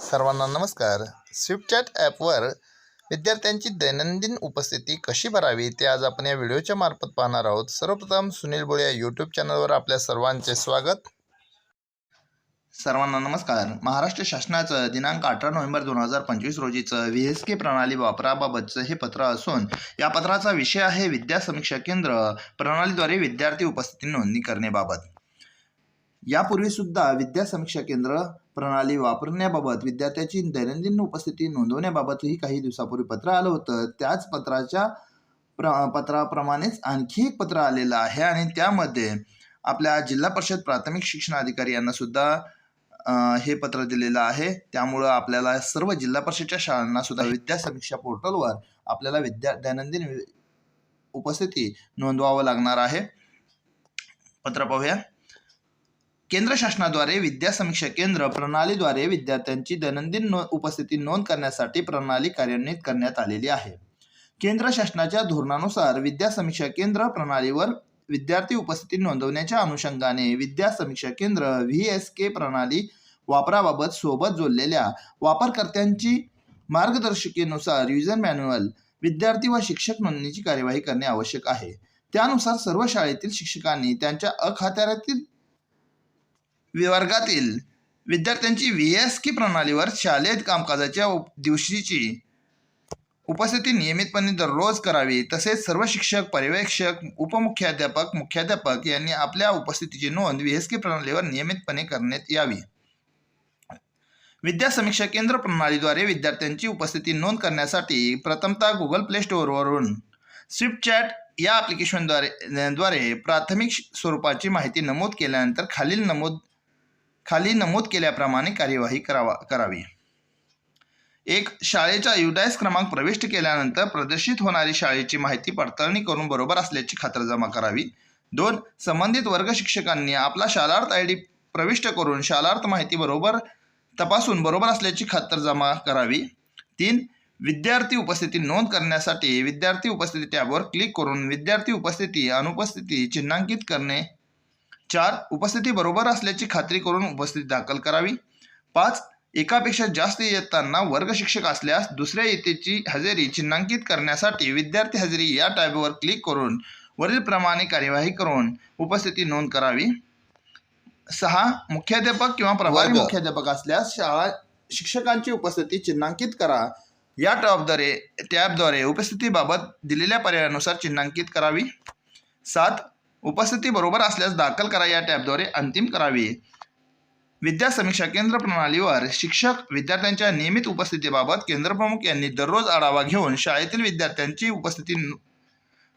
सर्वांना नमस्कार. स्विफ्टचॅट ॲपवर विद्यार्थ्यांची दैनंदिन उपस्थिती कशी भरावी ते आज आपण या व्हिडिओच्या मार्फत पाहणार आहोत. सर्वप्रथम सुनील बोळे या यूट्यूब चॅनलवर आपल्या सर्वांचे स्वागत. सर्वांना नमस्कार. महाराष्ट्र शासनाचं दिनांक अठरा नोव्हेंबर दोन हजार पंचवीस रोजीचं व्ही एस के प्रणाली वापराबाबतचं हे पत्र असून या पत्राचा विषय आहे विद्या समीक्षा केंद्र प्रणालीद्वारे विद्यार्थी उपस्थिती नोंदणी करण्याबाबत. यापूर्वीसुद्धा विद्या समीक्षा केंद्र प्रणाली वापरण्याबाबत विद्यार्थ्याची दैनंदिन उपस्थिती नोंदवण्याबाबतही काही दिवसापूर्वी पत्र आलं होतं. त्याच पत्राच्या प्र पत्राप्रमाणेच आणखी एक पत्र आलेलं आहे आणि त्यामध्ये आपल्या जिल्हा परिषद प्राथमिक शिक्षण अधिकारी यांना सुद्धा हे पत्र दिलेलं आहे. त्यामुळं आपल्याला सर्व जिल्हा परिषदच्या शाळांना सुद्धा विद्या समीक्षा पोर्टलवर आपल्याला विद्या दैनंदिन वि- उपस्थिती नोंदवावं लागणार आहे. पत्र पाहूया. केंद्र शासनाद्वारे विद्या समीक्षा केंद्र प्रणालीद्वारे विद्यार्थ्यांची दैनंदिन नो उपस्थिती नोंद करण्यासाठी प्रणाली कार्यान्वित करण्यात आलेली आहे. केंद्र शासनाच्या धोरणानुसार विद्या समीक्षा केंद्र प्रणालीवर विद्यार्थी उपस्थिती नोंदवण्याच्या अनुषंगाने विद्या समीक्षा केंद्र व्ही एस के प्रणाली वापराबाबत सोबत जोडलेल्या वापरकर्त्यांची मार्गदर्शिकेनुसार युजर मॅन्युअल विद्यार्थी व शिक्षक नोंदणीची कार्यवाही करणे आवश्यक आहे. त्यानुसार सर्व शाळेतील शिक्षकांनी त्यांच्या अखात्यातील विवर्गातील विद्यार्थ्यांची व्ही एस की प्रणालीवर शालेय कामकाजाच्या दिवशीची उपस्थिती नियमितपणे दररोज करावी तसेच सर्व शिक्षक पर्यवेक्षक उपमुख्याध्यापक मुख्याध्यापक यांनी आपल्या उपस्थितीची नोंद व्ही एस के प्रणालीवर नियमितपणे करण्यात यावी. विद्या समीक्षा केंद्र प्रणालीद्वारे विद्यार्थ्यांची उपस्थिती नोंद करण्यासाठी प्रथमतः गुगल प्ले स्टोअरवरून स्विफ्ट चॅट या ॲप्लिकेशनद्वारे द्वारे प्राथमिक स्वरूपाची माहिती नमूद केल्यानंतर खालील नमूद खाली नमूद केल्याप्रमाणे कार्यवाही करावा करावी. एक शाळेचा युडायस क्रमांक प्रविष्ट केल्यानंतर प्रदर्शित होणारी शाळेची माहिती पडताळणी करून बरोबर असल्याची खातरजमा करावी. दोन संबंधित वर्ग शिक्षकांनी आपला शालार्थ आय डी प्रविष्ट करून शालार्थ माहिती बरोबर तपासून बरोबर असल्याची खातरजमा करावी. तीन विद्यार्थी उपस्थिती नोंद करण्यासाठी विद्यार्थी उपस्थिती टॅबवर क्लिक करून विद्यार्थी उपस्थिती अनुपस्थिती चिन्हांकित करणे चार उपस्थिती बरोबर असल्याची खात्री करून उपस्थिती दाखल करावी. पाच एकापेक्षा जास्त इयत्तांना वर्ग शिक्षक असल्यास दुसऱ्या इयत्तेची हजेरी चिन्हांकित करण्यासाठी विद्यार्थी हजेरी या टॅबवर क्लिक करून वरील प्रमाणे कार्यवाही करून उपस्थिती नोंद करावी. सहा मुख्याध्यापक किंवा प्रभारी. मुख्याध्यापक असल्यास शाळा शिक्षकांची उपस्थिती चिन्हांकित करा. या टॅबद्वारे टॅबद्वारे उपस्थितीबाबत दिलेल्या पर्यायानुसार चिन्हांकित करावी. सात उपस्थिती बरोबर असल्यास दाखल करा या टॅबद्वारे अंतिम करावी. विद्या समीक्षा केंद्र प्रणालीवर शिक्षक विद्यार्थ्यांच्या नियमित उपस्थितीबाबत केंद्रप्रमुख यांनी दररोज आढावा घेऊन शाळेतील विद्यार्थ्यांची उपस्थिती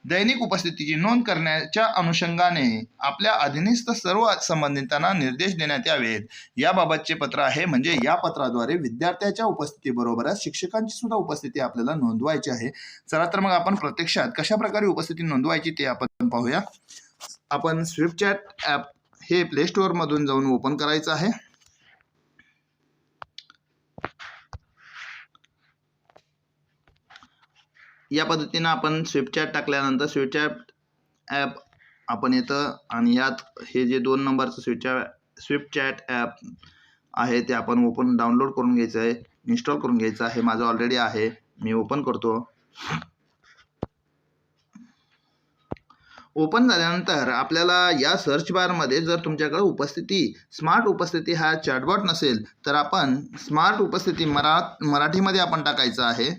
दैनिक उपस्थितीची नोंद करण्याच्या अनुषंगाने आपल्या अधीनस्थ सर्व संबंधितांना निर्देश देण्यात यावेत. याबाबतचे पत्र आहे म्हणजे या पत्राद्वारे विद्यार्थ्याच्या उपस्थितीबरोबरच शिक्षकांची सुद्धा उपस्थिती आपल्याला नोंदवायची आहे. चला तर मग आपण प्रत्यक्षात कशा प्रकारे उपस्थिती नोंदवायची ते आपण पाहूया. आपण स्विफ्टचॅट ॲप हे प्ले स्टोअरमधून जाऊन ओपन करायचं आहे. या पद्धतीनं आपण स्विफ्टचॅट टाकल्यानंतर स्विफ्टचॅट ॲप आपण येतं आणि यात हे जे दोन नंबरचं स्विफ्टचॅट स्विफ्टचॅट ॲप आहे ते आपण ओपन डाउनलोड करून घ्यायचं आहे इन्स्टॉल करून घ्यायचं आहे. माझं ऑलरेडी आहे. मी ओपन करतो. ओपन झाल्यानंतर आपल्याला या सर्च बारमध्ये जर तुमच्याकडे उपस्थिती स्मार्ट उपस्थिती हा चॅटबॉट नसेल तर आपण स्मार्ट उपस्थिती मरा मराठीमध्ये आपण टाकायचं आहे.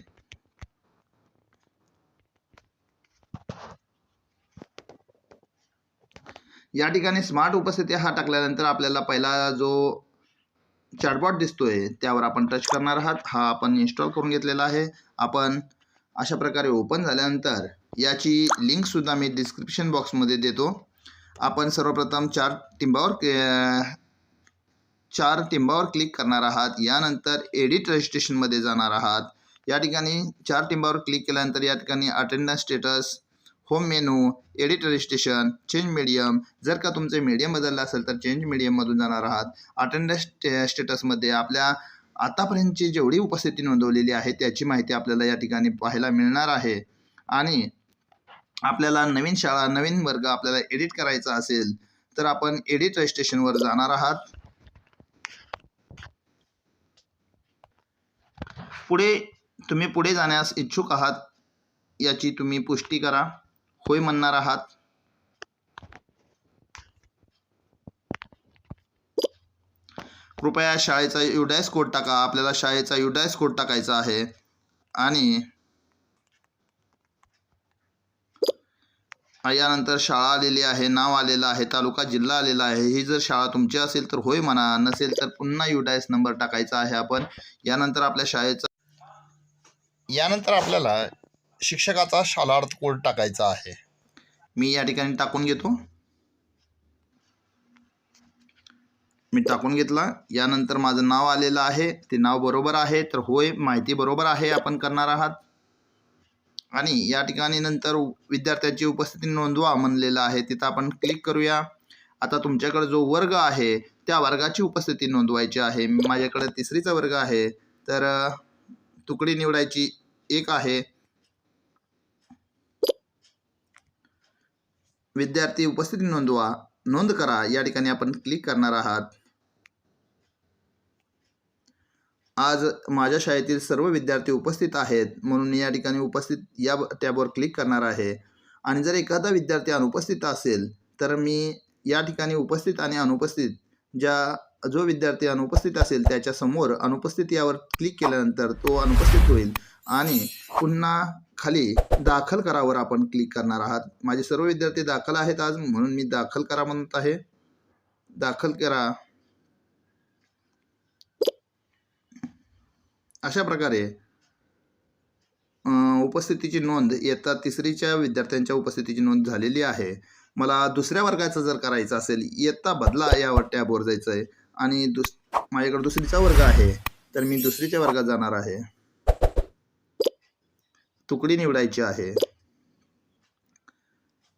या ठिकाणी स्मार्ट उपस्थिती हा टाकल्यानंतर आपल्याला पहिला जो चॅटबॉट दिसतोय त्यावर आपण टच करणार आहात. हा आपण इन्स्टॉल करून घेतलेला आहे. आपण अशा प्रकारे ओपन झाल्यानंतर याची लिंकसुद्धा मी डिस्क्रिप्शन बॉक्समध्ये देतो. आपण सर्वप्रथम चार टिंबावर चार टिंबावर क्लिक करणार आहात. यानंतर एडिट रजिस्ट्रेशनमध्ये जाणार आहात. या ठिकाणी चार टिंबावर क्लिक केल्यानंतर या ठिकाणी attendance status home menu edit registration change medium जर का तुमचे मीडियम बदललं असेल तर चेंज मीडियममधून जाणार आहात. अटेंडन्स स्टे स्टेटसमध्ये आपल्या आतापर्यंतची जेवढी उपस्थिती नोंदवलेली आहे त्याची माहिती आपल्याला या ठिकाणी पाहायला मिळणार आहे. आणि आपल्याला नवीन शाळा नवीन वर्ग आपल्याला एडिट करायचा असेल तर आपण एडिट रजिस्ट्रेशनवर जाणार आहात. पुढे तुम्ही पुढे जाण्यास इच्छुक आहात याची तुम्ही पुष्टी करा. होय म्हणणार आहात. कृपया शाळेचा युडायस कोड टाका. आपल्याला शाळेचा युडायस कोड टाकायचा आहे. आणि यानंतर शाळा आलेली आहे नाव आलेलं आहे तालुका जिल्हा आलेला आहे. ही जर शाळा तुमची असेल तर होय म्हणा. नसेल तर पुन्हा युडायस नंबर टाकायचा आहे आपण. यानंतर आपल्या शाळेचा यानंतर आपल्याला शिक्षकाचा शालार्थ कोड टाकायचा आहे. मी या ठिकाणी टाकून घेतो. मी टाकून घेतला. यानंतर माझं नाव आलेलं आहे. ते नाव बरोबर आहे. तर होय माहिती बरोबर आहे. आपण करणार आहात. आणि या ठिकाणी नंतर विद्यार्थ्यांची उपस्थिती नोंदवा म्हणलेलं आहे. तिथं आपण क्लिक करूया. आता तुमच्याकडे जो वर्ग आहे त्या वर्गाची उपस्थिती नोंदवायची आहे. माझ्याकडे तिसरीचा वर्ग आहे. तर तुकडी निवडायची एक आहे. विद्यार्थी उपस्थिती नोंदवा. नोंद करा. या ठिकाणी आपण क्लिक करणार आहात. आज माझ्या शाळेतील सर्व विद्यार्थी उपस्थित आहेत म्हणून या ठिकाणी उपस्थित या टॅबवर क्लिक करणार आहे. आणि जर एखादा विद्यार्थी अनुपस्थित असेल तर मी या ठिकाणी उपस्थित आणि अनुपस्थित ज्या जो विद्यार्थी अनुपस्थित असेल त्याच्यासमोर अनुपस्थित यावर क्लिक केल्यानंतर तो अनुपस्थित होईल. आणि पुन्हा खाली दाखल करावर आपण क्लिक करणार आहात. माझे सर्व विद्यार्थी दाखल आहेत आज म्हणून मी दाखल करा म्हणत आहे. दाखल करा. अशा प्रकारे उपस्थितीची नोंद इयत्ता तिसरीच्या विद्यार्थ्यांच्या उपस्थितीची नोंद झालेली आहे. मला दुसऱ्या वर्गाचं जर करायचं असेल इयत्ता बदला यावर टॅबवर जायचं आहे आणि दुस माझ्याकडे दुसरीचा वर्ग आहे तर मी दुसरीच्या वर्गात जाणार आहे. तुकडी निवडायची आहे.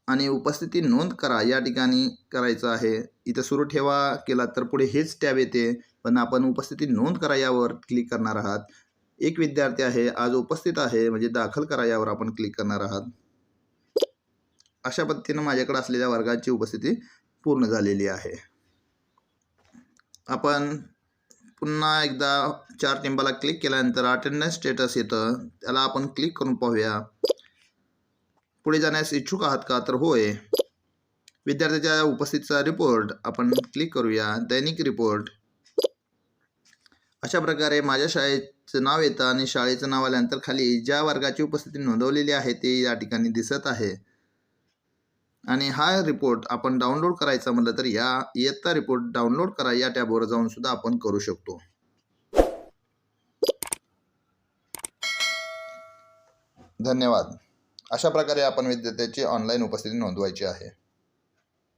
आणि उपस्थिती नोंद करा या ठिकाणी करायचं आहे. इथं सुरू ठेवा केला तर पुढे हेच टॅब येते. पण आपण उपस्थिती नोंद करा यावर क्लिक करणार आहात. एक विद्यार्थी आहे आज उपस्थित आहे म्हणजे दाखल करा यावर आपण क्लिक करणार आहात. अशा पद्धतीनं माझ्याकडे असलेल्या वर्गाची उपस्थिती पूर्ण झालेली आहे. आपण पुन्हा एकदा चार टिंबाला क्लिक केल्यानंतर अटेंडन्स स्टेटस येतं. त्याला आपण क्लिक करून पाहूया. पुढे जाण्यास इच्छुक आहात का? तर होय. विद्यार्थ्याच्या उपस्थितीचा रिपोर्ट आपण क्लिक करूया. दैनिक रिपोर्ट अशा प्रकारे माझ्या शाळेचं नाव येतं आणि शाळेचं नाव आल्यानंतर खाली ज्या वर्गाची उपस्थिती नोंदवलेली आहे ते या ठिकाणी दिसत आहे. आणि हा रिपोर्ट आपण डाउनलोड करायचा म्हटलं तर या इयत्ता रिपोर्ट डाउनलोड करा. या टॅबवर जाऊन सुद्धा आपण करू शकतो. धन्यवाद. अशा प्रकारे आपण विद्यार्थ्याची ऑनलाईन उपस्थिती नोंदवायची आहे.